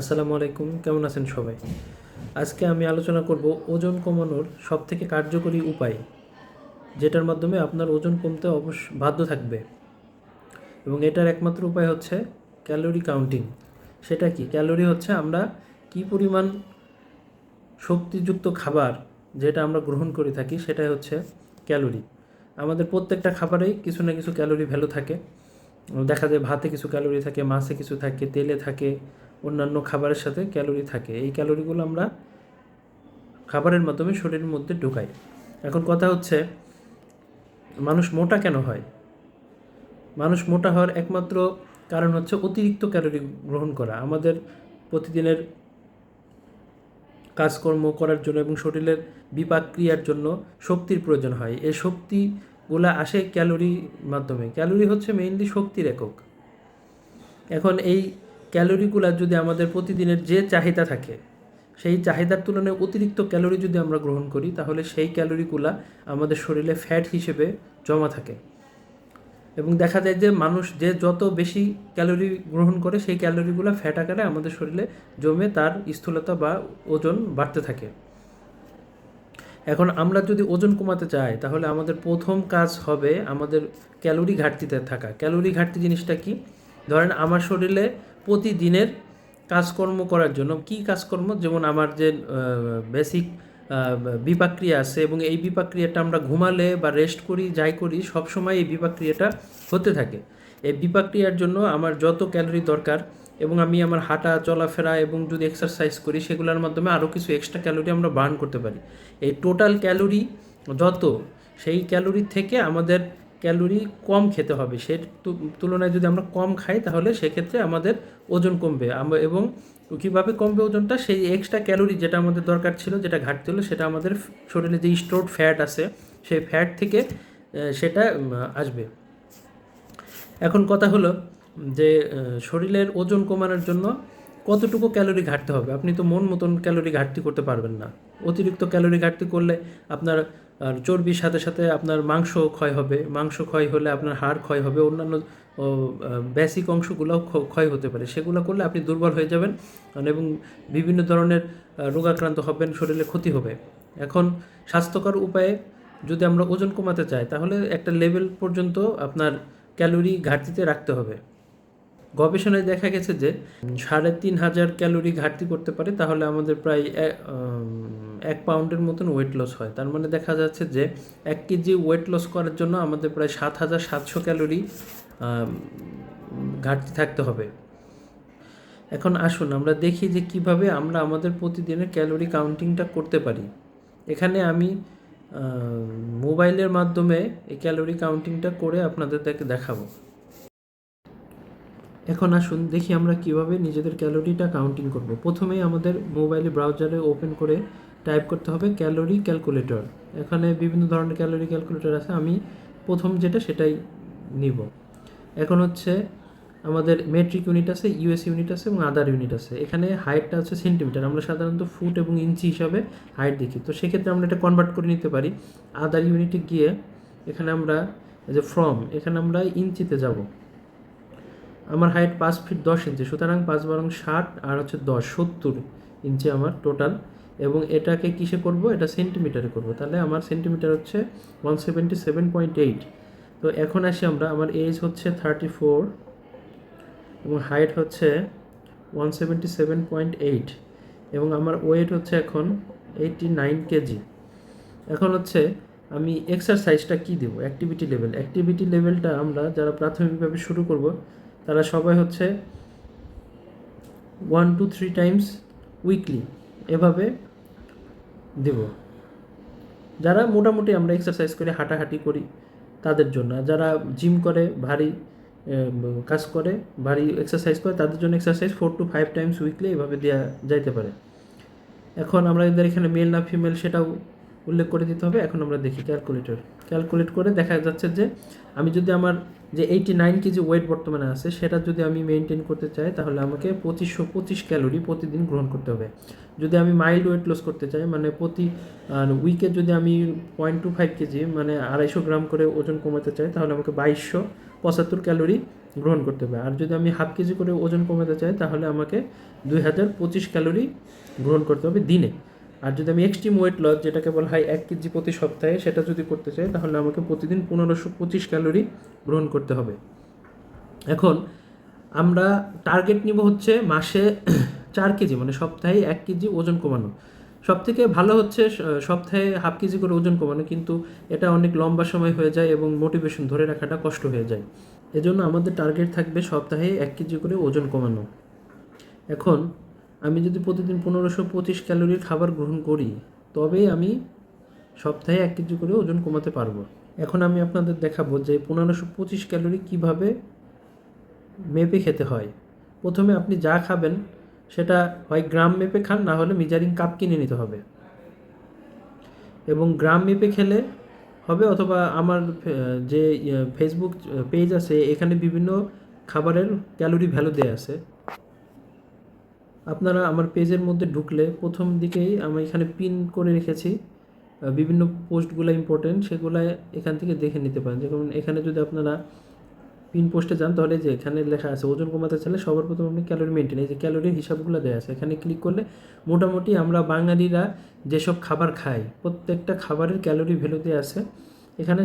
আসসালামু আলাইকুম, কেমন আছেন সবাই? আজকে আমি আলোচনা করব ওজন কমানোর সবথেকে কার্যকরী উপায়, যেটার মাধ্যমে আপনার ওজন কমতে অবশ্য বাধ্য থাকবে। এবং এটার একমাত্র উপায় হচ্ছে ক্যালোরি কাউন্টিং। সেটা কি? ক্যালোরি হচ্ছে আমরা কি পরিমাণ শক্তিযুক্ত খাবার যেটা আমরা গ্রহণ করে থাকি, সেটাই হচ্ছে ক্যালোরি। আমাদের প্রত্যেকটা খাবারেই কিছু না কিছু ক্যালোরি ভ্যালু থাকে। দেখা যায় ভাতে কিছু ক্যালোরি থাকে, মাছে কিছু থাকে, তেলে থাকে অন্যান্য খাবারের সাথে ক্যালোরি থাকে। এই ক্যালোরিগুলো আমরা খাবারের মাধ্যমে শরীরের মধ্যে ঢুকাই। এখন কথা হচ্ছে, মানুষ মোটা কেন হয়? মানুষ মোটা হওয়ার একমাত্র কারণ হচ্ছে অতিরিক্ত ক্যালোরি গ্রহণ করা। আমাদের প্রতিদিনের কাজকর্ম করার জন্য এবং শরীরের বিপাক ক্রিয়ার জন্য শক্তির প্রয়োজন হয়। এই শক্তিগুলা আসে ক্যালোরির মাধ্যমে। ক্যালোরি হচ্ছে মেইনলি শক্তির একক। এখন এই ক্যালোরিগুলা যদি আমাদের প্রতিদিনের যে চাহিদা থাকে, সেই চাহিদার তুলনায় অতিরিক্ত ক্যালোরি যদি আমরা গ্রহণ করি, তাহলে সেই ক্যালোরিগুলা আমাদের শরীরে ফ্যাট হিসেবে জমা থাকে। এবং দেখা যায় যে মানুষ যে যত বেশি ক্যালোরি গ্রহণ করে, সেই ক্যালোরিগুলো ফ্যাট আকারে আমাদের শরীরে জমে তার স্থূলতা বা ওজন বাড়তে থাকে। এখন আমরা যদি ওজন কমাতে চাই, তাহলে আমাদের প্রথম কাজ হবে আমাদের ক্যালোরি ঘাটতিতে থাকা। ক্যালোরি ঘাটতি জিনিসটা কি? ধরেন আমার শরীরে প্রতিদিনের কাজকর্ম করার জন্য কি কাজকর্ম? যেমন আমার যে বেসিক বিপাক্রিয়া আছে এবং এই বিপাক্রিয়াটা আমরা ঘুমালে বা রেস্ট করি, যাই করি সবসময় এই বিপাক্রিয়াটা হতে থাকে। এই বিপাক্রিয়ার জন্য আমার যত ক্যালোরি দরকার এবং আমি আমার হাঁটা, চলাফেরা এবং যদি এক্সারসাইজ করি, সেগুলোর মাধ্যমে আরও কিছু এক্সট্রা ক্যালোরি আমরা বার্ন করতে পারি। এই টোটাল ক্যালোরি যত, সেই ক্যালোরি থেকে আমাদের ক্যালোরি কম খেতে হবে। সে তুলনায় যদি আমরা কম খাই, তাহলে সেক্ষেত্রে আমাদের ওজন কমবে। আমরা এবং কীভাবে কমবে ওজনটা? সেই এক্সট্রা ক্যালোরি যেটা আমাদের দরকার ছিল, যেটা ঘাটতি হলো, সেটা আমাদের শরীরে যে স্টোরড ফ্যাট আছে, সেই ফ্যাট থেকে সেটা আসবে। এখন কথা হলো যে শরীরের ওজন কমানোর জন্য কতটুকু ক্যালোরি ঘাটতে হবে? আপনি তো মন মতন ক্যালোরি ঘাটতি করতে পারবেন না। অতিরিক্ত ক্যালোরি ঘাটতি করলে আপনার চর্বির সাথে সাথে আপনার মাংস ক্ষয় হবে। মাংস ক্ষয় হলে আপনার হাড় ক্ষয় হবে। অন্যান্য বেসিক অংশগুলোও ক্ষয় হতে পারে। সেগুলো করলে আপনি দুর্বল হয়ে যাবেন এবং বিভিন্ন ধরনের রোগাক্রান্ত হবেন, শরীরে ক্ষতি হবে। এখন স্বাস্থ্যকর উপায়ে যদি আমরা ওজন কমাতে চাই, তাহলে একটা লেভেল পর্যন্ত আপনার ক্যালোরি ঘাটতিতে রাখতে হবে। গবেষণায় দেখা গেছে যে সাড়ে তিন হাজার ক্যালোরি ঘাটতি করতে পারে, তাহলে আমাদের প্রায় এক পাউন্ডের মতন ওয়েট লস হয়। তার মানে দেখা যাচ্ছে যে এক কেজি ওয়েট লস করার জন্য আমাদের প্রায় সাত হাজার সাতশো ক্যালোরি ঘাটতি থাকতে হবে। এখন আসুন আমরা দেখি যে কীভাবে আমরা আমাদের প্রতিদিনের ক্যালোরি কাউন্টিংটা করতে পারি। এখানে আমি মোবাইলের মাধ্যমে এই ক্যালোরি কাউন্টিংটা করে আপনাদেরকে দেখাবো। এখন আসুন, দেখি আমরা কীভাবে নিজেদের ক্যালোরিটা কাউন্টিং করব। প্রথমেই আমাদের মোবাইলে ব্রাউজারে ওপেন করে টাইপ করতে হবে ক্যালোরি ক্যালকুলেটর এখানে বিভিন্ন ধরনের ক্যালোরি ক্যালকুলেটর আছে, আমি প্রথম যেটা সেটাই নিব। এখন হচ্ছে আমাদের মেট্রিক ইউনিট আছে ইউএস ইউনিট আছে এবং আদার ইউনিট আছে। এখানে হাইটটা হচ্ছে সেন্টিমিটার আমরা সাধারণত ফুট এবং ইঞ্চি হিসাবে হাইট দেখি। তো সেক্ষেত্রে আমরা এটা কনভার্ট করে নিতে পারি। আদার ইউনিটে গিয়ে এখানে আমরা যে ফ্রম এখানে আমরা ইঞ্চিতে যাব। আমার হাইট পাঁচ ফিট দশ ইঞ্চি সুতরাং পাঁচ বারং ষাট আর হচ্ছে দশ, সত্তর ইঞ্চি আমার টোটাল এবং এটাকে কিসে করব? এটা সেন্টিমিটারে করব। তাহলে আমার সেন্টিমিটার হচ্ছে one seventy seven point eight তো এখন আসি আমরা, আমার এজ হচ্ছে থার্টি ফোর এবং হাইট হচ্ছে one seventy seven point eight এবং আমার ওয়েট হচ্ছে এখন এইটটি নাইন কেজি এখন হচ্ছে আমি এক্সারসাইজটা কী দেবো? অ্যাক্টিভিটি লেভেল অ্যাক্টিভিটি লেভেলটা আমরা যারা প্রাথমিকভাবে শুরু করব তারা সবাই হচ্ছে one two three times weekly এভাবে দেব। যারা মোটামুটি আমরা এক্সারসাইজ করে, হাঁটাহাঁটি করি তাদের জন্য। যারা জিম করে, ভারী কাজ করে, ভারী এক্সারসাইজ করে, তাদের জন্য exercise four to five times weekly এভাবে দেওয়া যাইতে পারে। এখন আমরা এদের এখানে মেল না ফিমেল সেটাও উল্লেখ করে দিতে হবে। এখন আমরা দেখি ক্যালকুলেটর ক্যালকুলেট করে দেখা যাচ্ছে যে আমি যদি আমার যে এইটি নাইন কেজি ওয়েট বর্তমানে আছে, সেটা যদি আমি মেনটেন করতে চাই, তাহলে আমাকে পঁচিশশো পঁচিশ ক্যালোরি প্রতিদিন গ্রহণ করতে হবে। যদি আমি মাইল্ড ওয়েট লস করতে চাই মানে প্রতি উইকে যদি আমি পয়েন্ট টু ফাইভ কেজি মানে আড়াইশো গ্রাম করে ওজন কমাতে চাই, তাহলে আমাকে বাইশশো পঁচাত্তর ক্যালোরি গ্রহণ করতে হবে। আর যদি আমি হাফ কেজি করে ওজন কমাতে চাই, তাহলে আমাকে দুই হাজার পঁচিশ ক্যালোরি গ্রহণ করতে হবে দিনে। আর যদি আমি এক্সট্রিম ওয়েট লস যেটাকে বলা হয় এক কেজি প্রতি সপ্তাহে, সেটা যদি করতে চাই, তাহলে আমাকে প্রতিদিন পনেরোশো পঁচিশ ক্যালোরি গ্রহণ করতে হবে। এখন আমরা টার্গেট নিব হচ্ছে মাসে চার কেজি মানে সপ্তাহে এক কেজি ওজন কমানো। সব থেকে ভালো হচ্ছে সপ্তাহে হাফ কেজি করে ওজন কমানো, কিন্তু এটা অনেক লম্বা সময় হয়ে যায় এবং মোটিভেশন ধরে রাখাটা কষ্ট হয়ে যায়। এজন্য আমাদের টার্গেট থাকবে সপ্তাহে এক কেজি করে ওজন কমানো। এখন আমি যদি প্রতিদিন পনেরোশো পঁচিশ ক্যালোরির খাবার গ্রহণ করি তবে আমি সপ্তাহে এক কেজি করে ওজন কমাতে পারব। এখন আমি আপনাদের দেখাবো যে পনেরোশো পঁচিশ ক্যালোরি কীভাবে মেপে খেতে হয়। প্রথমে আপনি যা খাবেন সেটা হয় গ্রাম মেপে খান না হলে মিজারিং কাপ কিনে নিতে হবে। এবং গ্রাম মেপে খেলে হবে অথবা আমার যে ইয়ে, ফেসবুক পেজ আছে এখানে বিভিন্ন খাবারের ক্যালোরি ভ্যালু দেওয়া আছে। আপনারা আমার পেজের মধ্যে ঢুকলে প্রথম দিকেই আমি এখানে পিন করে রেখেছি বিভিন্ন পোস্টগুলো ইম্পর্টেন্ট সেগুলো এখান থেকে দেখে নিতে পারেন। যেমন এখানে যদি আপনারা পিন পোস্টে যান, তাহলে যে এখানে লেখা আছে, ওজন কমাতে চাইলে সবার প্রথম আপনি ক্যালোরি মেনটেন এই যে ক্যালোরির হিসাবগুলো দেওয়া আছে, এখানে ক্লিক করলে মোটামুটি আমরা বাঙালিরা যেসব খাবার খাই, প্রত্যেকটা খাবারের ক্যালোরি ভ্যালু দেওয়া আছে। এখানে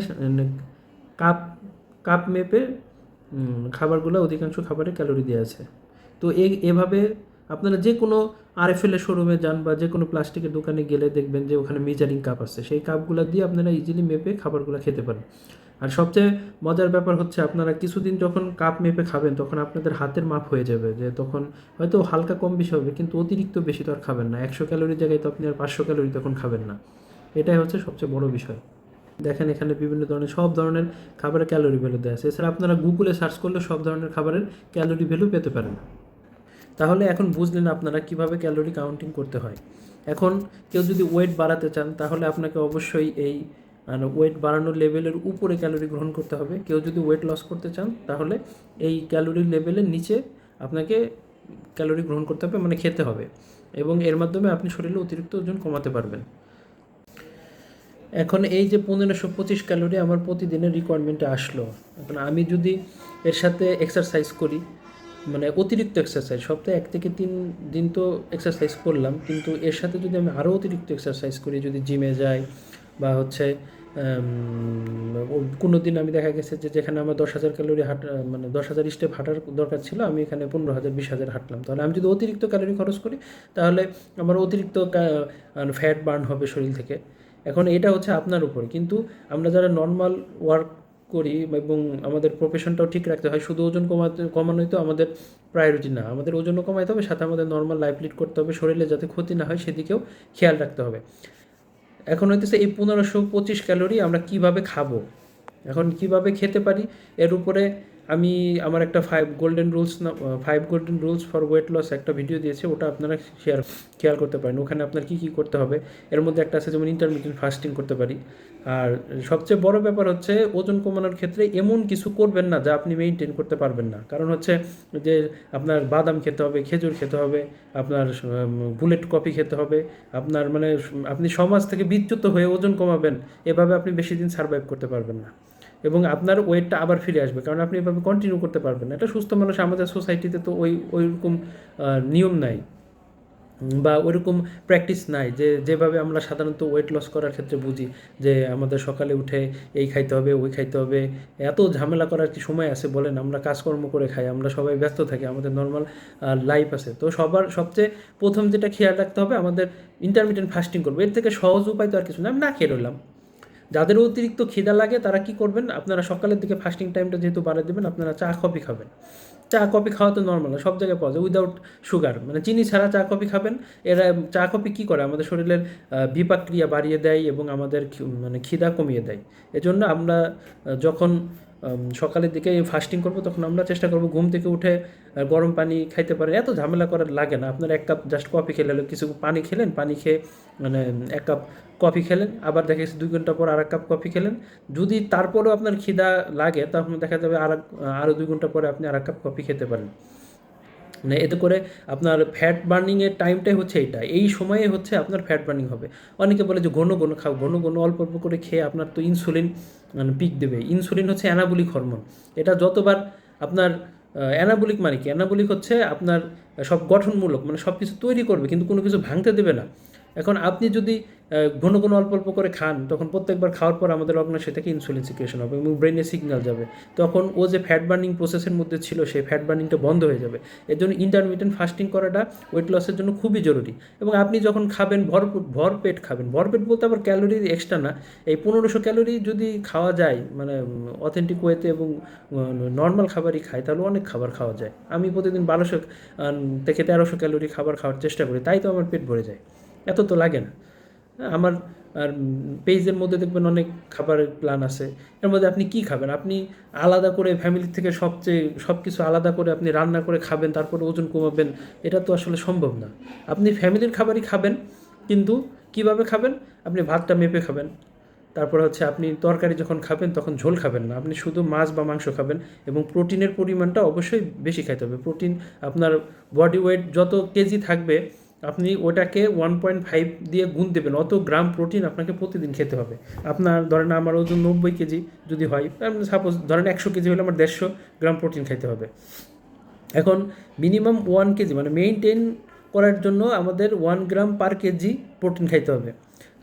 কাপ কাপ মেপে খাবারগুলো অধিকাংশ খাবারের ক্যালোরি দেওয়া আছে। তো এভাবে আপনারা যে কোনো আরএফএল এর শোরুমে যান বা যে কোনো প্লাস্টিকের দোকানে গেলে দেখবেন যে ওখানে মেজারিং কাপ আছে। সেই কাপগুলো দিয়ে আপনারা ইজিলি মেপে খাবারগুলো খেতে পারেন। আর সবচেয়ে মজার ব্যাপার হচ্ছে আপনারা কিছুদিন যখন কাপ মেপে খাবেন, তখন আপনাদের হাতের মাপ হয়ে যাবে যে তখন হয়তো হালকা কম বেশি হবে, কিন্তু অতিরিক্ত বেশি তো আর খাবেন না। একশো ক্যালোরির জায়গায় তো আপনি আর পাঁচশো ক্যালোরি তখন খাবেন না। এটাই হচ্ছে সবচেয়ে বড় বিষয়। দেখেন এখানে বিভিন্ন ধরনের, সব ধরনের খাবারের ক্যালোরি ভ্যালু দেওয়া আছে। এছাড়া আপনারা গুগলে সার্চ করলে সব ধরনের খাবারের ক্যালোরি ভ্যালু পেতে পারেন। তাহলে এখন বুঝলেন আপনারা কীভাবে ক্যালোরি কাউন্টিং করতে হয়। এখন কেউ যদি ওয়েট বাড়াতে চান, তাহলে আপনাকে অবশ্যই এই ওয়েট বাড়ানোর লেভেলের উপরে ক্যালোরি গ্রহণ করতে হবে। কেউ যদি ওয়েট লস করতে চান, তাহলে এই ক্যালোরি লেভেলের নিচে আপনাকে ক্যালোরি গ্রহণ করতে হবে মানে খেতে হবে। এবং এর মাধ্যমে আপনি শরীরে অতিরিক্ত ওজন কমাতে পারবেন। এখন এই যে পনেরোশো পঁচিশ ক্যালোরি আমার প্রতিদিনের রিকোয়ারমেন্টে আসলো। এখন আমি যদি এর সাথে এক্সারসাইজ করি মানে অতিরিক্ত এক্সারসাইজ সপ্তাহে এক থেকে তিন দিন তো এক্সারসাইজ করলাম, কিন্তু এর সাথে যদি আমি আরও অতিরিক্ত এক্সারসাইজ করি, যদি জিমে যাই বা হচ্ছে কোনো দিন আমি দেখা গেছে যে যেখানে আমার দশ হাজার ক্যালোরি হাঁটা মানে দশ হাজার স্টেপ হাঁটার দরকার ছিল, আমি এখানে পনেরো হাজার, বিশ হাজার হাঁটলাম। তাহলে আমি যদি অতিরিক্ত ক্যালোরি খরচ করি, তাহলে আমার অতিরিক্ত ফ্যাট বার্ন হবে শরীর থেকে। এখন এটা হচ্ছে আপনার উপর। কিন্তু আমরা যারা নর্মাল ওয়ার্ক করি এবং আমাদের প্রফেশনটাও ঠিক রাখতে হয়। শুধু ওজন কমাতে, কমানোই তো আমাদের প্রায়োরিটি না। আমাদের ওজনও কমাইতে হবে, সাথে আমাদের নর্মাল লাইফ লিড করতে হবে, শরীরে যাতে ক্ষতি না হয় সেদিকেও খেয়াল রাখতে হবে। এখন হইতেছে এই পনেরোশো পঁচিশ ক্যালোরি আমরা কীভাবে খাব? এখন কীভাবে খেতে পারি? এর উপরে আমি আমার একটা ফাইভ গোল্ডেন রুলস না five golden rules for weight loss একটা ভিডিও দিয়েছে, ওটা আপনারা শেয়ার খেয়াল করতে পারেন। ওখানে আপনার কী কী করতে হবে, এর মধ্যে একটা আছে যেমন ইন্টারমিডিয়েট ফাস্টিং করতে পারি। আর সবচেয়ে বড় ব্যাপার হচ্ছে ওজন কমানোর ক্ষেত্রে এমন কিছু করবেন না যা আপনি মেনটেন করতে পারবেন না। কারণ হচ্ছে যে আপনার বাদাম খেতে হবে, খেজুর খেতে হবে, আপনার বুলেট কফি খেতে হবে, আপনার মানে আপনি সমাজ থেকে বিচ্যুত হয়ে ওজন কমাবেন, এভাবে আপনি বেশি দিন সার্ভাইভ করতে পারবেন না। এবং আপনার ওয়েটটা আবার ফিরে আসবে, কারণ আপনি এভাবে কন্টিনিউ করতে পারবেন না। একটা সুস্থ মানুষ আমাদের সোসাইটিতে তো ওই, ওইরকম নিয়ম নাই, বা ওইরকম প্র্যাকটিস নাই যে, যেভাবে আমরা সাধারণত ওয়েট লস করার ক্ষেত্রে বুঝি যে, আমাদের সকালে উঠে এই খাইতে হবে, ওই খাইতে হবে। এত ঝামেলা করার কি সময় আছে বলেন? আমরা কাজকর্ম করে খাই, আমরা সবাই ব্যস্ত থাকি, আমাদের নর্মাল লাইফ আছে। তো সবার সবচেয়ে প্রথম যেটা খেয়াল রাখতে হবে, আমাদের ইন্টারমিডিয়েন্ট ফাস্টিং করব। এর থেকে সহজ উপায় তো আর কিছু না, আমি না খেয়ে রইলাম। যাদের অতিরিক্ত খিদা লাগে তারা কি করবেন? আপনারা সকালের দিকে ফাস্টিং টাইমটা যেহেতু বাড়িয়ে দেবেন, আপনারা চা, কফি খাবেন। চা, কফি খাওয়া তো নর্মাল সব জায়গায় পাওয়া যায় উইদাউট সুগার মানে চিনি ছাড়া চা, কফি খাবেন। এরা চা, কফি কী করে? আমাদের শরীরের বিপাক্রিয়া বাড়িয়ে দেয় এবং আমাদের মানে খিদা কমিয়ে দেয়। এজন্য আমরা যখন সকালের দিকে ফাস্টিং করব, তখন আমরা চেষ্টা করব ঘুম থেকে উঠে গরম পানি খাইতে পারেন এত ঝামেলা করার লাগে না। আপনার এক কাপ জাস্ট কফি খেলে কিছু পানি খেলেন, পানি খেয়ে মানে এক কাপ কফি খেলেন, আবার দেখা গেছে দুই ঘণ্টা পর আর এক কাপ কফি খেলেন। যদি তারপরেও আপনার খিদা লাগে তখন দেখা যাবে আর আরও দুই ঘণ্টা পরে আপনি আর এক কাপ কফি খেতে পারেন। মানে এতে করে আপনার ফ্যাট বার্নিংয়ের টাইমটাই হচ্ছে এইটা এই সময়ে হচ্ছে আপনার ফ্যাট বার্নিং হবে। অনেকে বলে যে ঘন ঘন খাও, ঘন ঘন অল্প অল্প করে খেয়ে আপনার তো ইনসুলিন মানে পিক দেবে। ইনসুলিন হচ্ছে অ্যানাবলিক হরমোন। এটা যতবার আপনার অ্যানাবলিক মানে কি? অ্যানাবলিক হচ্ছে আপনার সব গঠনমূলক মানে সব কিছু তৈরি করবে, কিন্তু কোনো কিছু ভাঙতে দেবে না। এখন আপনি যদি ঘন ঘন অল্প অল্প করে খান, তখন প্রত্যেকবার খাওয়ার পর আমাদের অগ্নাশয় থেকে ইনসুলিন সিক্রেশন হবে এবং ব্রেনে সিগন্যাল যাবে। তখন ও যে ফ্যাট বার্নিং প্রসেসের মধ্যে ছিল, সেই ফ্যাট বার্নিংটা বন্ধ হয়ে যাবে। এর জন্য ইন্টারমিডিয়েন্ট ফাস্টিং করাটা ওয়েট লসের জন্য খুবই জরুরি। এবং আপনি যখন খাবেন, ভর ভর পেট খাবেন, ভর পেট বলতে আবার ক্যালোরি এক্সট্রা না, এই পনেরোশো ক্যালোরি যদি খাওয়া যায় মানে অথেন্টিক ওয়েতে এবং নর্মাল খাবারই খাই তাহলে অনেক খাবার খাওয়া যায়। আমি প্রতিদিন বারোশো থেকে তেরোশো ক্যালোরি খাবার খাওয়ার চেষ্টা করি, তাই তো আমার পেট ভরে যায়। এত তো লাগে না। আমার, আর পেজের মধ্যে দেখবেন অনেক খাবারের প্ল্যান আছে। এর মধ্যে আপনি কি খাবেন? আপনি আলাদা করে ফ্যামিলি থেকে সবচেয়ে সব কিছু আলাদা করে আপনি রান্না করে খাবেন, তারপরে ওজন কমাবেন, এটা তো আসলে সম্ভব না। আপনি ফ্যামিলির খাবারই খাবেন, কিন্তু কীভাবে খাবেন? আপনি ভাতটা মেপে খাবেন। তারপর হচ্ছে আপনি তরকারি যখন খাবেন, তখন ঝোল খাবেন না। আপনি শুধু মাছ বা মাংস খাবেন এবং প্রোটিনের পরিমাণটা অবশ্যই বেশি খাইতে হবে। প্রোটিন আপনার বডি ওয়েট যত কেজি থাকবে আপনি ওটাকে ওয়ান পয়েন্ট ফাইভ দিয়ে গুণ দেবেন, অত গ্রাম প্রোটিন আপনাকে প্রতিদিন খেতে হবে। আপনার ধরেন আমার ওজন নব্বই কেজি যদি হয় সাপোজ ধরেন একশো কেজি হলে আমার দেড়শো গ্রাম প্রোটিন খাইতে হবে। এখন মিনিমাম ওয়ান কেজি মানে মেনটেন করার জন্য আমাদের one gram per kg protein খাইতে হবে।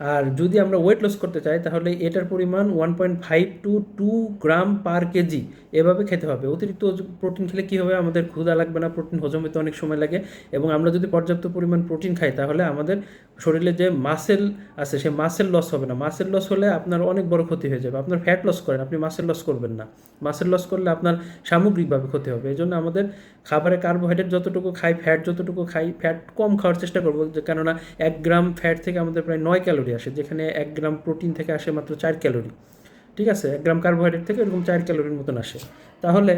আর যদি আমরা ওয়েট লস করতে চাই, তাহলে এটার পরিমাণ one point five to two gram per kg এভাবে খেতে হবে। অতিরিক্ত প্রোটিন খেলে কী হবে? আমাদের ক্ষুধা লাগবে না। প্রোটিন হজম হতে অনেক সময় লাগে। এবং আমরা যদি পর্যাপ্ত পরিমাণ প্রোটিন খাই, তাহলে আমাদের শরীরে যে মাসেল আছে সে মাসেল লস হবে না। মাসেল লস হলে আপনার অনেক বড় ক্ষতি হয়ে যাবে। আপনার ফ্যাট লস করেন, আপনি মাসেল লস করবেন না। মাসেল লস করলে আপনার সামগ্রিকভাবে ক্ষতি হবে। এই জন্য আমাদের খাবারে কার্বোহাইড্রেট যতটুকু খাই ফ্যাট যতটুকু খাই ফ্যাট কম খাওয়ার চেষ্টা করব। যে কেননা এক গ্রাম ফ্যাট থেকে আমাদের প্রায় নয় ক্যালোরি আসে। যেখানে এক গ্রাম প্রোটিন থেকে আসে মাত্র চার ক্যালোরি ঠিক আছে? এক গ্রাম কার্বোহাইড্রেট থেকে এরকম চার ক্যালোরির মতন আসে। তাহলে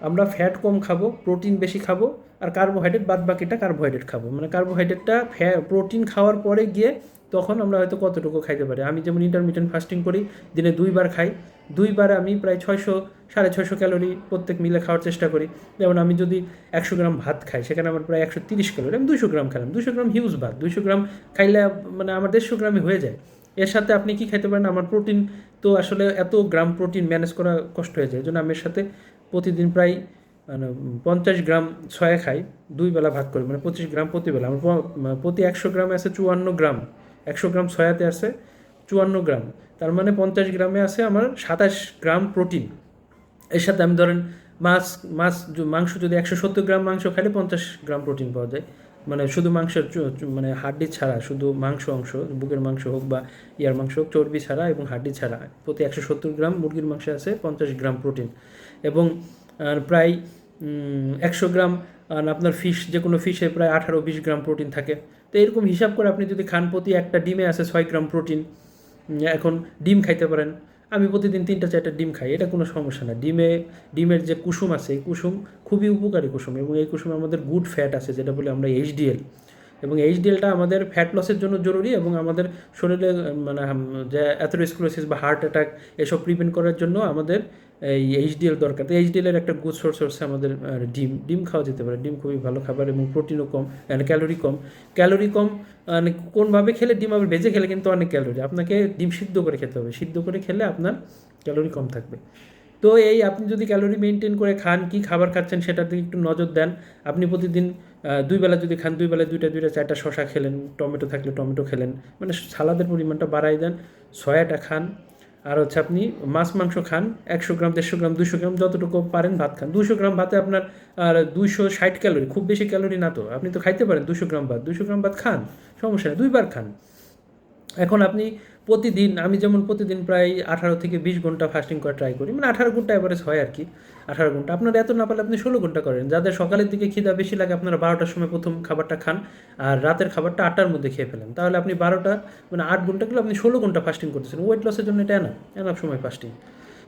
আমরা ফ্যাট কম খাব প্রোটিন বেশি খাব, আর কার্বোহাইড্রেট বাদ বাকিটা কার্বোহাইড্রেট খাব। মানে কার্বোহাইড্রেটটা ফ্যা প্রোটিন খাওয়ার পরে গিয়ে তখন আমরা হয়তো কতটুকু খাইতে পারি। আমি যেমন ইন্টারমিডিয়েন্ট ফাস্টিং করি, দিনে দুইবার খাই। দুইবার আমি প্রায় ছয়শো, সাড়ে ছয়শো ক্যালোরি প্রত্যেক মিলে খাওয়ার চেষ্টা করি। যেমন আমি যদি একশো গ্রাম ভাত খাই, সেখানে আমার প্রায় একশো তিরিশ ক্যালোরি আমি দুশো গ্রাম খেলাম। দুশো গ্রাম হিউজ ভাত দুশো গ্রাম খাইলে মানে আমার দেড়শো গ্রামে হয়ে যায়। এর সাথে আপনি কি খেতে পারেন? আমার প্রোটিন তো আসলে এত গ্রাম প্রোটিন ম্যানেজ করা কষ্ট হয়ে যায়। জন্য আমি এর সাথে প্রতিদিন প্রায় মানে পঞ্চাশ গ্রাম ছয়া খাই, দুই বেলা ভাগ করি মানে পঁচিশ গ্রাম প্রতি বেলা। আমার মানে প্রতি একশো গ্রামে আছে চুয়ান্ন গ্রাম, একশো গ্রাম ছয়াতে আছে চুয়ান্ন গ্রাম। তার মানে পঞ্চাশ গ্রামে আছে আমার সাতাশ গ্রাম প্রোটিন। এর সাথে আমি ধরেন মাছ মাছ, মাংস যদি একশো সত্তর গ্রাম মাংস খাইলে পঞ্চাশ গ্রাম প্রোটিন পাওয়া যায়। মানে শুধু মাংসের মানে হাড্ডি ছাড়া, শুধু মাংস অংশ, বুকের মাংস হোক বা ইয়ার মাংস হোক, চর্বি ছাড়া এবং হাড্ডি ছাড়া। প্রতি একশো সত্তর গ্রাম মুরগির মাংসে আছে পঞ্চাশ গ্রাম প্রোটিন। এবং প্রায় একশো গ্রাম আপনার ফিশ যে কোনো ফিশে প্রায় আঠারো বিশ গ্রাম প্রোটিন থাকে। তো এরকম হিসাব করে আপনি যদি খান প্রতি একটা ডিমে আছে ছয় গ্রাম প্রোটিন এখন ডিম খাইতে পারেন। আমি প্রতিদিন তিনটা, চারটা ডিম খাই, এটা কোনো সমস্যা না। ডিমে, ডিমের যে কুসুম আছে, এই কুসুম খুবই উপকারী কুসুম এবং এই কুসুমে আমাদের গুড ফ্যাট আছে, যেটা বলে আমরা এইচডিএল এবং এইচডিএলটা আমাদের ফ্যাট লসের জন্য জরুরি এবং আমাদের শরীরে মানে যে অ্যাথেরোস্ক্লোসিস বা হার্ট অ্যাটাক এসব প্রিভেন্ট করার জন্য আমাদের এই এইচডিএল দরকার। তো এইচডিএলের একটা গুড সোর্স হচ্ছে আমাদের ডিম। ডিম খাওয়া যেতে পারে। ডিম খুবই ভালো খাবার এবং প্রোটিনও কম ক্যালোরি কম। ক্যালোরি কম মানে কোনভাবে খেলে ডিম আবার ভেজে খেলে কিন্তু অনেক ক্যালোরি আপনাকে ডিম সিদ্ধ করে খেতে হবে। সিদ্ধ করে খেলে আপনার ক্যালোরি কম থাকবে। তো এই আপনি যদি ক্যালোরি মেনটেন করে খান, কি খাবার খাচ্ছেন সেটার দিকে একটু নজর দেন। আপনি প্রতিদিন দুই বেলা যদি খান, দুই বেলা দুইটা দুইটা, চারটা শশা খেলেন, টমেটো থাকলে টমেটো খেলেন। মানে সালাদের পরিমাণটা বাড়াই দেন সয়াটা খান আর হচ্ছে আপনি মাছ, মাংস খান, একশো গ্রাম, দেড়শো গ্রাম দুশো গ্রাম, যতটুকু পারেন ভাত খান। দুশো গ্রাম ভাতে আপনার, আর দুইশো ষাট ক্যালোরি, খুব বেশি ক্যালোরি না তো। আপনি তো খাইতে পারেন দুশো গ্রাম ভাত। দুশো গ্রাম ভাত খান, সমস্যা নেই, দুইবার খান। এখন আপনি প্রতিদিন, আমি যেমন প্রতিদিন প্রায় আঠারো থেকে বিশ ঘণ্টা ফাস্টিং করা ট্রাই করি মানে আঠারো ঘণ্টা অ্যাভারেজ হয় আর কি, আঠারো ঘণ্টা। আপনারা এত না পারলে আপনি ষোলো ঘণ্টা করেন। যাদের সকালের দিকে খিদা বেশি লাগে, আপনারা বারোটার সময় প্রথম খাবারটা খান, আর রাতের খাবারটা আটটার মধ্যে খেয়ে ফেলেন। তাহলে আপনি বারোটা মানে আট ঘণ্টা গেলে আপনি ষোলো ঘণ্টা ফাস্টিং করতেছেন। ওয়েট লসের জন্য এটা এনাফ এনাফ সময় ফাস্টিং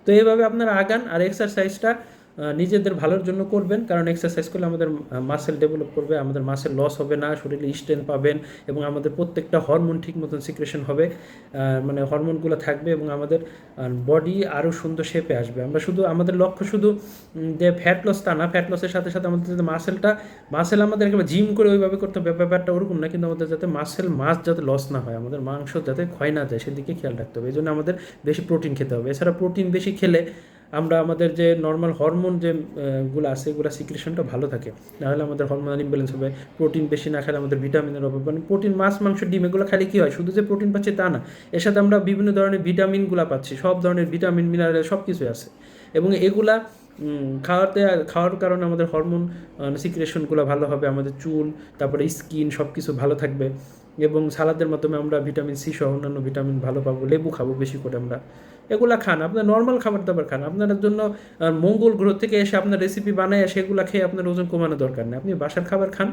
তো এইভাবে আপনারা আগান, আর এক্সারসাইজটা নিজেদের ভালোর জন্য করবেন, কারণ এক্সারসাইজ করলে আমাদের মাসেল ডেভেলপ করবে, আমাদের মাসেল লস হবে না, শরীরে স্ট্রেন্থ পাবেন এবং আমাদের প্রত্যেকটা হরমোন ঠিক মতন সিক্রেশন হবে মানে হরমোনগুলো থাকবে এবং আমাদের বডি আরও সুন্দর শেপে আসবে। আমরা শুধু, আমাদের লক্ষ্য শুধু যে ফ্যাট লস তা না ফ্যাট লসের সাথে সাথে আমাদের যাতে মাসেলটা মাসেল আমাদের একেবারে জিম করে ওইভাবে করতে হবে, ব্যাপারটা ওরকম না, কিন্তু আমাদের যাতে মাসেল মাছ যাতে লস না হয়, আমাদের মাংস যাতে ক্ষয় না যায়, সেদিকে খেয়াল রাখতে হবে। এই জন্য আমাদের বেশি প্রোটিন খেতে হবে। এছাড়া প্রোটিন বেশি খেলে আমরা আমাদের যে নর্মাল হরমোন যে গুলো আছে, এগুলো সিক্রেশনটা ভালো থাকে। নাহলে আমাদের হরমোনাল ইমব্যালেন্স হবে প্রোটিন বেশি না খেলে আমাদের ভিটামিনের অভাব। মানে প্রোটিন মাছ, মাংস, ডিম, এগুলো খালি কী হয়? শুধু যে প্রোটিন পাচ্ছি তা না, এর সাথে আমরা বিভিন্ন ধরনের ভিটামিনগুলো পাচ্ছি, সব ধরনের ভিটামিন মিনারেল সব কিছুই আছে। এবং এগুলা খাওয়াতে, খাওয়ার কারণে আমাদের হরমোন সিক্রেশনগুলো ভালো হবে, আমাদের চুল, তারপরে স্কিন সব কিছু ভালো থাকবে। এবং সালাদের মাধ্যমে আমরা ভিটামিন সি সহ অন্যান্য ভিটামিন ভালো পাবো, লেবু খাব বেশি করে আমরা। এগুলা খান, আপনার নর্মাল খাবার দাবার খান। আপনার জন্য মঙ্গল গ্রহ থেকে এসে আপনার রেসিপি বানায় সেগুলো খেয়ে আপনার ওজন কমানো দরকার নেই। আপনি বাসার খাবার খান,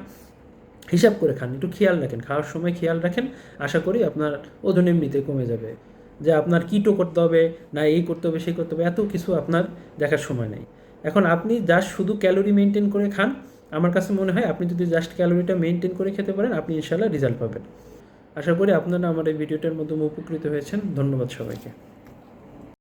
হিসাব করে খান, একটু খেয়াল রাখেন। খাওয়ার সময় খেয়াল রাখেন, আশা করি আপনার ওজন এমনিতে কমে যাবে। যে আপনার কিটো করতে হবে, না এই করতে হবে, সেই করতে হবে, এত কিছু আপনার দেখার সময় নেই। এখন আপনি জাস্ট শুধু ক্যালোরি মেনটেন করে খান। আমার কাছে মনে হয় আপনি যদি জাস্ট ক্যালোরিটা মেনটেন করে খেতে পারেন, আপনি ইনশাল্লাহ রেজাল্ট পাবেন। আশা করি আপনারা আমার এই ভিডিওটার মাধ্যমে উপকৃত হয়েছেন। ধন্যবাদ সবাইকে।